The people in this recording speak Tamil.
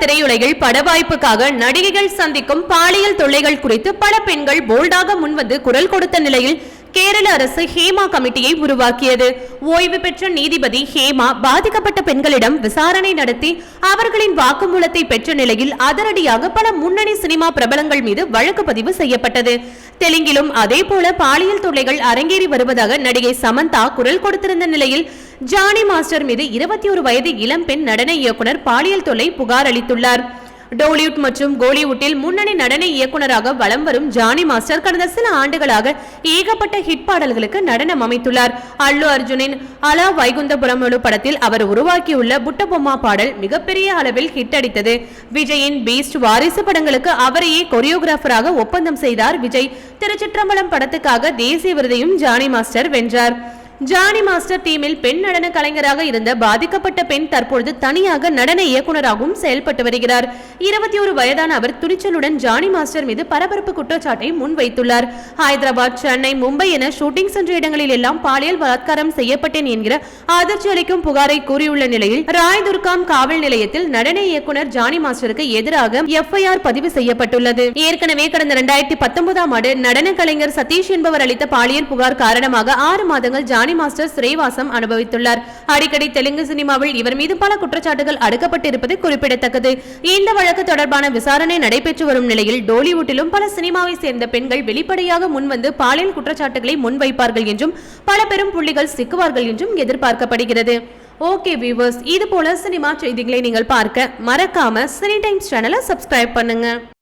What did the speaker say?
திரையுலகில் பட வாய்ப்புக்காக நடிகைகள் சந்திக்கும் பாலியல் தொல்லைகள் குறித்து பல பெண்கள் போல்டாக முன்வந்து குரல் கொடுத்த நிலையில் கேரள அரசு ஹேமா கமிட்டியை உருவாக்கியது. ஓய்வு பெற்ற நீதிபதி ஹேமா பாதிக்கப்பட்ட பெண்களிடம் விசாரணை நடத்தி அவர்களின் வாக்குமூலத்தை பெற்ற நிலையில் அதிரடியாக பல முன்னணி சினிமா பிரபலங்கள் மீது வழக்கு பதிவு செய்யப்பட்டது. தெலுங்கிலும் அதே போல பாலியல் தொல்லைகள் அரங்கேறி வருவதாக நடிகை சமந்தா குரல் கொடுத்திருந்த நிலையில் ஜானி மாஸ்டர் மீது இருபத்தி ஒரு வயது இளம்பெண் நடன இயக்குனர் பாலியல் தொல்லை புகார் அளித்துள்ளார். டோலிவுட் மற்றும் கோலிவுட்டில் முன்னணி நடன இயக்குனராக வலம் வரும் ஜானி மாஸ்டர் கடந்த சில ஆண்டுகளாக ஏகப்பட்ட ஹிட் பாடல்களுக்கு நடனம் அமைத்துள்ளார். அல்லு அர்ஜுனின் அலா வைகுந்தபுரமுழு படத்தில் அவர் உருவாக்கியுள்ள புட்டபொம்மா பாடல் மிகப்பெரிய அளவில் ஹிட் அடித்தது. விஜயின் பீஸ்ட் வாரிசு படங்களுக்கு அவரையே கொரியோகிராஃபராக ஒப்பந்தம் செய்தார் விஜய். திருச்சிற்றம்பலம் படத்துக்காக தேசிய விருதையும் ஜானி மாஸ்டர் வென்றார். ஜானி மாஸ்டர் டீமில் பெண் நடன கலைஞராக இருந்த பாதிக்கப்பட்ட பெண் தற்பொழுது தனியாக நடன இயக்குநராகவும் செயல்பட்டு வருகிறார். இருபத்தி ஒரு வயதான அவர் துணிச்சலுடன் ஜானி மாஸ்டர் மீது பரபரப்பு குற்றச்சாட்டை முன்வைத்துள்ளார். ஹைதராபாத் சென்னை மும்பை என ஷூட்டிங் சென்ற இடங்களில் எல்லாம் பாலியல் பலாத்காரம் செய்யப்பட்டேன் என்கிற அதிர்ச்சி அளிக்கும் புகாரை கூறியுள்ள நிலையில் ராய்துர்காம் காவல் நிலையத்தில் நடன இயக்குனர் ஜானி மாஸ்டருக்கு எதிராக எஃப்ஐஆர் பதிவு செய்யப்பட்டுள்ளது. ஏற்கனவே கடந்த இரண்டாயிரத்தி பத்தொன்பதாம் ஆண்டு நடன கலைஞர் சதீஷ் என்பவர் அளித்த பாலியல் புகார் காரணமாக ஆறு மாதங்கள் ஜானி மாஸ்டர் ஸ்ரீவாசம் அனுபவித்துள்ளார். அடிக்கடி தெலுங்கு சினிமாவில் இவர் மீது பல குற்றச்சாட்டுகள் அடுக்கப்பட்டிருப்பது குறிப்பிடத்தக்கது. இந்த வழக்கு தொடர்பான விசாரணை நடைபெற்று வரும் நிலையில் டோலிவுட்டிலும் பல சினிமாவை சேர்ந்த பெண்கள் வெளிப்படையாக முன்வந்து பாலியல் குற்றச்சாட்டுகளை முன்வைப்பார்கள் என்றும் பல பெரும் புள்ளிகள் சிக்குவார்கள் என்றும் எதிர்பார்க்கப்படுகிறது. ஓகே வியூவர்ஸ் இது போல சினிமா செய்திகளை நீங்கள் பார்க்க மறக்காம சினி டைம்ஸ் சேனலை சப்ஸ்கிரைப் பண்ணுங்க.